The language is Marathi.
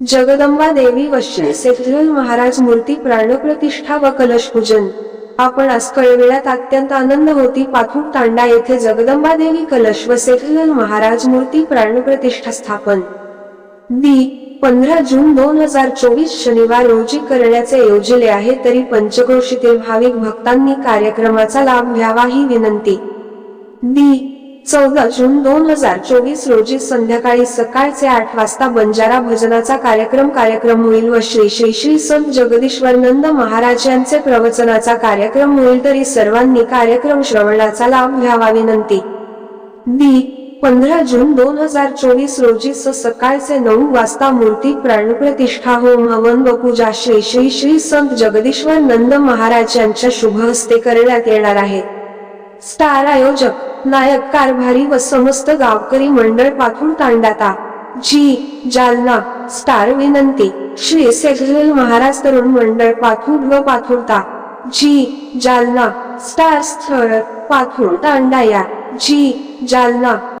जगदंबा देवी वश्य श्री सेथल महाराज मूर्ती प्राणप्रतिष्ठा व कलश पूजन. आपण आज कळवेळात अत्यंत आनंद होती पाथूर तांडा येथे जगदंबा देवी कलश व सेथल महाराज मूर्ती प्राणप्रतिष्ठा स्थापन. दी पंधरा जून दोन हजार चोवीस शनिवार रोजी करण्याचे योजिले आहे तरी पंचक्रोशीतील भाविक भक्तांनी कार्यक्रमाचा लाभ घ्यावा ही विनंती. दी चौदा जून दोन हजार चोवीस रोजी संध्याकाळी सकाळचे आठ वाजता बंजारा भजनाचा कार्यक्रम कार्यक्रम होईल व श्री श्री श्री संत जगदीश्वरनंद महाराज यांचे प्रवचनाचा कार्यक्रम होईल तरी सर्वांनी कार्यक्रम श्रवणाचा लाभ घ्यावा विनंती. दी पंधरा जून दोन हजार चोवीस रोजी स सकाळचे नऊ वाजता मूर्ती प्राणप्रतिष्ठा होम हवन व पूजा श्री श्री श्री संत जगदीश्वर नंद महाराज यांच्या शुभ हस्ते करण्यात येणार आहे. स्टार आयोजक नायक कारभारी व समस्त गावकरी मंडळ पाठून तांडाता. जी जालना स्टार विनंती श्री सेजल महाराज तरुण मंडळ पाथूर व पाथुरता. जी जालना स्टार स्थळ पाथूर तांडाया. जी जालना